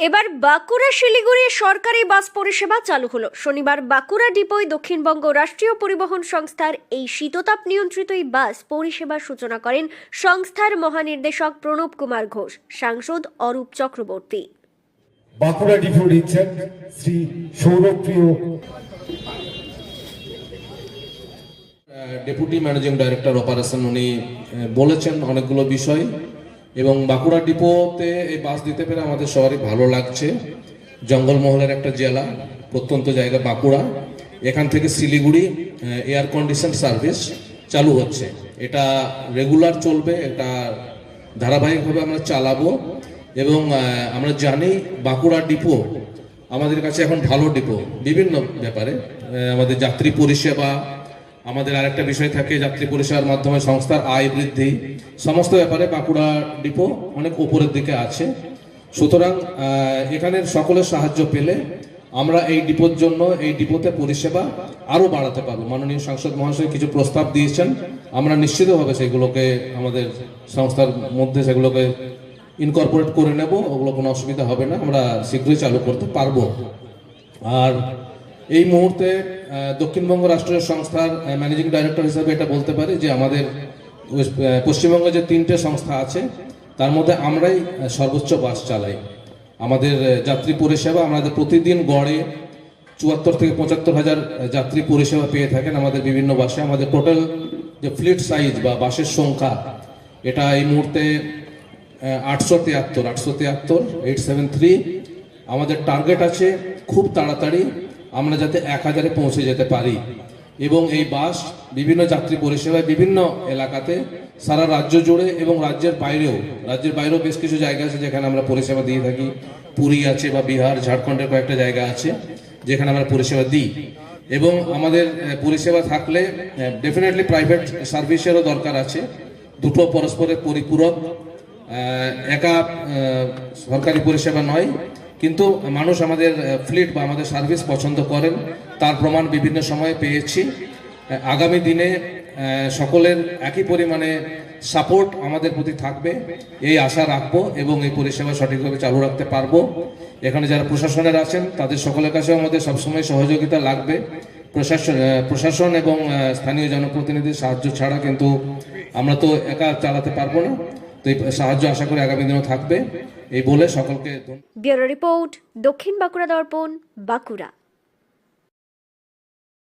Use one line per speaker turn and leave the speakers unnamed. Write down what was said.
এবার বাঁকুড়া শিলিগুড়ি সরকারি বাস পরিষেবা চালু হলো। শনিবার বাঁকুড়া ডিপোয় দক্ষিণবঙ্গ রাষ্ট্রীয় পরিবহন সংস্থার এই শীততাপ নিয়ন্ত্রিত এই বাস পরিষেবার সূচনা করেন সংস্থার মহানির্দেশক প্রণব কুমার ঘোষ সাংসদ অরূপ চক্রবর্তী।
বাঁকুড়া ডিপো দিচ্ছেন Shri Sourabhpriya.
Deputy managing director operation উনি বলেছেন অনেকগুলো বিষয়। এবং বাঁকুড়া ডিপোতে এই বাস দিতে পেরে আমাদের সবারই ভালো লাগছে। জঙ্গলমহলের একটা জেলা, প্রত্যন্ত জায়গা বাঁকুড়া। এখান থেকে শিলিগুড়ি এয়ার কন্ডিশন সার্ভিস চালু হচ্ছে। এটা রেগুলার চলবে, এটা ধারাবাহিকভাবে আমরা চালাবো। এবং আমরা জানি বাঁকুড়া ডিপো আমাদের কাছে এখন ভালো ডিপো, বিভিন্ন ব্যাপারে। আমাদের যাত্রী পরিষেবা আমাদের আরেকটা বিষয় থাকে, যাত্রী পরিষেবার মাধ্যমে সংস্থার আয় বৃদ্ধি। সমস্ত ব্যাপারে বাঁকুড়া ডিপো অনেক উপরের দিকে আছে। সুতরাং এখানের সকলের সাহায্য পেলে আমরা এই ডিপোর জন্য, এই ডিপোতে পরিষেবা আরও বাড়াতে পারব। মাননীয় সাংসদ মহাশয় কিছু প্রস্তাব দিয়েছেন। আমরা নিশ্চিতভাবে সেগুলোকে আমাদের সংস্থার মধ্যে সেগুলোকে ইনকর্পোরেট করে নেব। ওগুলো কোনো অসুবিধা হবে না। আমরা শীঘ্রই চালু করতে পারব। আর এই মুহূর্তে দক্ষিণবঙ্গ রাষ্ট্রীয় সংস্থার ম্যানেজিং ডাইরেক্টর হিসাবে এটা বলতে পারি যে আমাদের পশ্চিমবঙ্গে যে তিনটে সংস্থা আছে, তার মধ্যে আমরাই সর্বোচ্চ বাস চালাই। আমাদের যাত্রী পরিষেবা আমাদের প্রতিদিন গড়ে চুয়াত্তর থেকে পঁচাত্তর হাজার যাত্রী পরিষেবা পেয়ে থাকেন আমাদের বিভিন্ন বাসে। আমাদের টোটাল যে ফ্লিট সাইজ বা বাসের সংখ্যা, এটা এই মুহূর্তে আটশো তিয়াত্তর আটশো তিয়াত্তর এইট সেভেন থ্রি আমাদের টার্গেট আছে খুব তাড়াতাড়ি আমরা যাতে এক হাজারে পৌঁছে যেতে পারি। এবং এই বাস বিভিন্ন যাত্রী পরিষেবায় বিভিন্ন এলাকাতে সারা রাজ্য জুড়ে এবং রাজ্যের বাইরেও রাজ্যের বাইরেও বেশ কিছু জায়গা আছে যেখানে আমরা পরিষেবা দিয়ে থাকি। পুরী আছে বা বিহার, ঝাড়খণ্ডের কয়েকটা জায়গা আছে যেখানে আমরা পরিষেবা দিই। এবং আমাদের পরিষেবা থাকলে ডেফিনেটলি প্রাইভেট সার্ভিসেরও দরকার আছে। দুটো পরস্পরের পরিপূরক একা সরকারি পরিষেবা নয় কিন্তু মানুষ আমাদের ফ্লিট বা আমাদের সার্ভিস পছন্দ করেন। তার প্রমাণ বিভিন্ন সময়ে পেয়েছি। আগামী দিনে সকলের একই পরিমাণে সাপোর্ট আমাদের প্রতি থাকবে। এই আশা রাখব এবং এই পরিষেবা সঠিকভাবে চালু রাখতে পারব। এখানে যারা প্রশাসনের আছেন, তাদের সকলের কাছেও আমাদের সবসময় সহযোগিতা লাগবে। প্রশাসন প্রশাসন এবং স্থানীয় জনপ্রতিনিধির সাহায্য ছাড়া কিন্তু আমরা তো একা চালাতে পারব না। তো এই সাহায্য আশা করি আগামী দিনেও থাকবে। এই বলে সকলকে
ব্যুরো রিপোর্ট দক্ষিণ বাঁকুড়া দর্পণ বাঁকুড়া।